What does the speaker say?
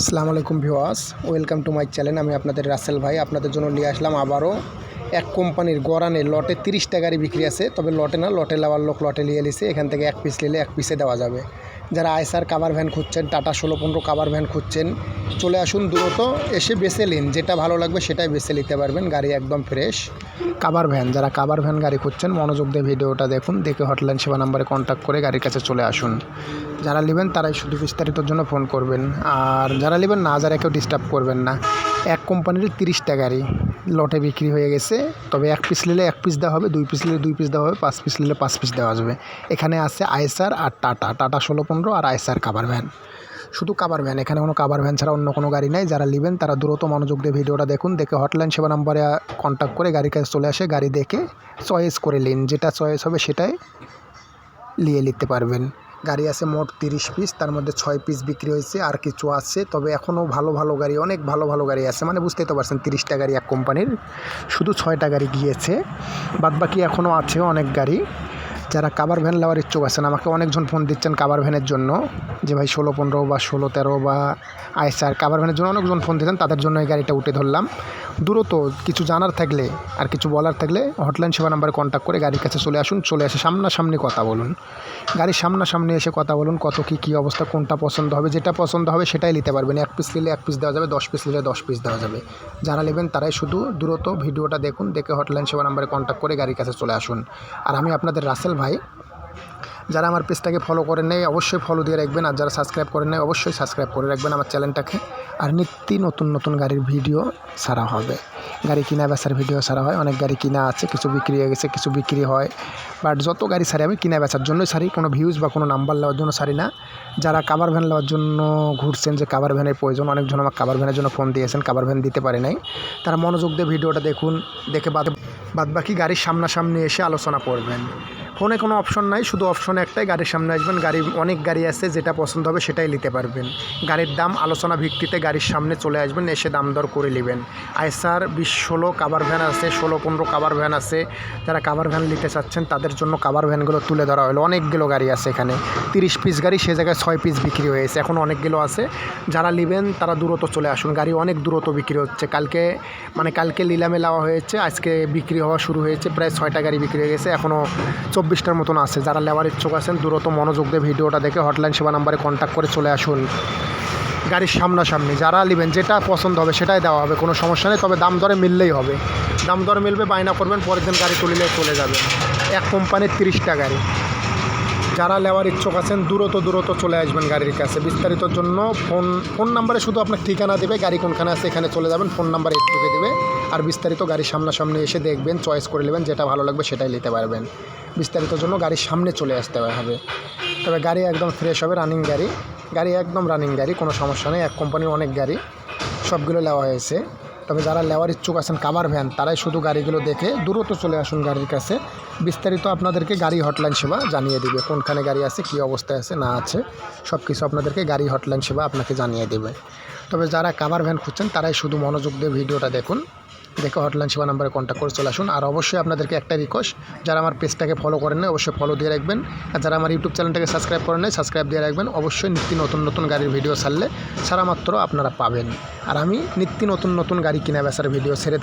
আসসালামু আলাইকুম viewers welcome to my channel. আমি আপনাদের রাসেল ভাই, আপনাদের জন্য নিয়ে আসলাম আবারও এক কোম্পানির গরানে লটে তিরিশ টাকারই বিক্রি আছে। তবে লটে না, লটে লাভার লোক লটে নিয়ে এলিছে এখান থেকে এক পিস নিলে এক পিসে দেওয়া যাবে। যারা আইসার কাভার ভ্যান খুঁজছেন, টাটা ষোলো পনেরো কাভার ভ্যান খুঁজছেন, চলে আসুন দ্রুত, এসে বেছে নিন, যেটা ভালো লাগবে সেটাই বেছে নিতে পারবেন, গাড়ি একদম ফ্রেশ কাভার ভ্যান যারা কাভার ভ্যান গাড়ি খুঁজছেন, মনোযোগ দিয়ে ভিডিওটা দেখুন, দেখে হটলাইন সেবা নাম্বারে কন্ট্যাক্ট করে গাড়ির কাছে চলে আসুন। যারা নেবেন তারাই শুধু বিস্তারিতর জন্য ফোন করবেন, আর যারা নেবেন না, যারা কেউ ডিস্টার্ব করবেন না। এক কোম্পানির তিরিশটা গাড়ি লটে বিক্রি হয়ে গেছে, তবে এক পিস নিলে এক পিস দেওয়া হবে, দুই পিস নিলে দুই পিস দেওয়া হবে, পাঁচ পিস নিলে পাঁচ পিস দেওয়া যাবে। এখানে আছে আইসার আর টাটা টাটা ষোলো পনেরো আর আইসার কাভার ভ্যান শুধু কাভার ভ্যান এখানে কোনো কাভার ভ্যান ছাড়া অন্য কোনো গাড়ি নাই। যারা নেবেন, তারা দ্রুত মনোযোগ দিয়ে ভিডিওটা দেখুন। দেখে হটলাইন সেবা নাম্বারে কন্ট্যাক্ট করে গাড়ির কাছে চলে আসে। গাড়ি দেখে চয়েস করে নিন। যেটা চয়েস হবে সেটাই নিয়ে নিতে পারবেন। গাড়ি আছে মোট তিরিশ পিস তার মধ্যে ছয় পিস বিক্রি হয়েছে। আর কিছু আছে, তবে এখনও ভালো ভালো গাড়ি, অনেক ভালো ভালো গাড়ি আছে। মানে বুঝতেই তো পারছেন, তিরিশটা গাড়ি এক কোম্পানির শুধু ছয়টা গাড়ি গিয়েছে। বাদবাকি এখনও আছে অনেক গাড়ি। যারা কাবার ভ্যান নেওয়ার ইচ্ছুক আছেন, আমাকে অনেকজন ফোন দিচ্ছেন কাবার ভ্যানের জন্য, যে ভাই ষোলো, পনেরো বা ষোলো, তেরো বা আইসার কাবার ভ্যানের জন্য অনেকজন ফোন দিতেন তাদের জন্য এই গাড়িটা উঠে ধরলাম। দূরত কিছু জানার থাকলে আর কিছু বলার থাকলে হটলাইন সেবা নাম্বারে কন্ট্যাক্ট করে গাড়ির কাছে চলে আসুন, চলে আসে সামনাসামনি কথা বলুন। গাড়ির সামনাসামনি এসে কথা বলুন, কত কী কী অবস্থা, কোনটা পছন্দ হবে, যেটা পছন্দ হবে সেটাই নিতে পারবেন। এক পিস নিলে এক পিস দেওয়া যাবে, দশ পিস নিলে দশ পিস দেওয়া যাবে। যারা নেবেন তারাই শুধু দ্রুত ভিডিওটা দেখুন, দেখে হটলাইন সেবা নাম্বারে কন্ট্যাক্ট করে গাড়ির কাছে চলে আসুন। আর আমি আপনাদের রাসেল ভাই। যারা আমার পেজটাকে ফলো করেন নাই, অবশ্যই ফলো দিয়ে রাখবেন। আর যারা সাবস্ক্রাইব করেন নাই, অবশ্যই সাবস্ক্রাইব করে রাখবেন আমার চ্যানেলটাকে আর নিত্য নতুন নতুন গাড়ির ভিডিও সারা হবে। গাড়ি কিনা, বেচার ভিডিও সারা হয়। অনেক গাড়ি কিনা আছে, কিছু বিক্রি হয়ে গেছে, কিছু বিক্রি হয়। বাট যত গাড়ি সারি আমি কিনা, বেচার জন্যই সারি কোনো ভিউজ বা কোনো নাম্বার নেওয়ার জন্য সারি না। যারা কাভার ভ্যান নেওয়ার জন্য ঘুরছেন যে কাভার ভ্যানের প্রয়োজন, অনেকজন আমার কাভার ভ্যানের জন্য ফোন দিয়েছেন কাভার ভ্যান দিতে পারে নাই। তারা মনোযোগ দিয়ে ভিডিওটা দেখুন, দেখে বাদ বাদ বাকি গাড়ির সামনাসামনি এসে আলোচনা করবেন। ফোনে কোনো অপশন নাই, শুধু অপশন একটাই, গাড়ির সামনে আসবেন, গাড়ি, অনেক গাড়ি আছে, যেটা পছন্দ হবে সেটাই নিতে পারবেন। গাড়ির দাম, আলোচনা ভিত্তিতে গাড়ির সামনে চলে আসবেন, এসে দাম দর করে নেবেন। আইসার বিশ ষোলো কাভার ভ্যান আছে, ষোলো পনেরো কাভার ভ্যান আছে। যারা কাভার ভ্যান নিতে চাচ্ছেন, তাদের জন্য কাভার ভ্যানগুলো তুলে ধরা হলো। অনেকগুলো গাড়ি আছে এখানে। তিরিশ পিস গাড়ি, সে জায়গায় ছয় পিস বিক্রি হয়েছে। এখন অনেকগুলো আছে। যারা নেবেন, তারা দূরত চলে আসুন। গাড়ি অনেক দূরত বিক্রি হচ্ছে। কালকে মানে কালকে লিলামে লাওয়া হয়েছে। আজকে বিক্রি হওয়া শুরু হয়েছে। প্রায় ছয়টা গাড়ি বিক্রি হয়ে গেছে। এখনও চব্বিশটার মতন আছে। যারা লেবার ইচ্ছুক আছেন, দ্রুত মনোযোগ দিয়ে ভিডিওটা দেখে হটলাইন সেবা নাম্বারে কন্ট্যাক্ট করে চলে আসুন। গাড়ির সামনাসামনি যারা নেবেন, যেটা পছন্দ হবে সেটাই দেওয়া হবে, কোনো সমস্যা নেই, তবে দাম দরে মিললেই হবে। দাম দরে মিলবে, বায়না করবেন, পরের দিন গাড়ি তুলিলে চলে যাবে এক কোম্পানির তিরিশটা গাড়ি। যারা নেওয়ার ইচ্ছুক আছেন, দূরত দূরত চলে আসবেন গাড়ির কাছে। বিস্তারিতর জন্য ফোন ফোন নাম্বারে শুধু আপনার ঠিকানা দেবে, গাড়ি কোনখানে আছে এখানে চলে যাবেন, ফোন নাম্বার একটুকে দেবে। আর বিস্তারিত গাড়ির সামনাসামনি এসে দেখবেন, চয়েস করে নেবেন, যেটা ভালো লাগবে সেটাই নিতে পারবেন। বিস্তারিত জন্য গাড়ির সামনে চলে আসতে হবে। তবে গাড়ি একদম ফ্রেশ হবে রানিং গাড়ি। গাড়ি একদম রানিং গাড়ি, কোনো সমস্যা নেই। এক কোম্পানির অনেক গাড়ি, সবগুলো নেওয়া হয়েছে। তবে যারা নেওয়ার ইচ্ছুক আছেন কামার ভ্যান তারাই শুধু গাড়িগুলো দেখে দ্রুত চলে আসুন গাড়ির কাছে। বিস্তারিত আপনাদেরকে গাড়ি হটলাইন সেবা জানিয়ে দেবে, কোনখানে গাড়ি আছে, কি অবস্থায় আছে, না আছে সব কিছু আপনাদেরকে গাড়ি হটলাইন সেবা আপনাকে জানিয়ে দেবে। তবে যারা কামার ভ্যান খুঁজছেন, তারাই শুধু মনোযোগ দিয়ে ভিডিওটা দেখুন। দেখে হটলাইন সেবা নাম্বারে কন্ট্যাক্ট করে চলে আসুন। আর অবশ্যই আপনাদেরকে একটা রিকোয়েস্ট যারা আমার পেজটাকে ফলো করেন না অবশ্যই ফলো দিয়ে রাখবেন। আর যারা আমার ইউটিউব চ্যানেলটাকে সাবস্ক্রাইব করেন না সাবস্ক্রাইব দিয়ে রাখবেন। অবশ্যই নিত্য নতুন নতুন গাড়ির ভিডিও ছাড়লে সারা মাত্র আপনারা পাবেন। আর আমি নিত্য নতুন নতুন গাড়ি কিনা বেচার ভিডিও ছেড়ে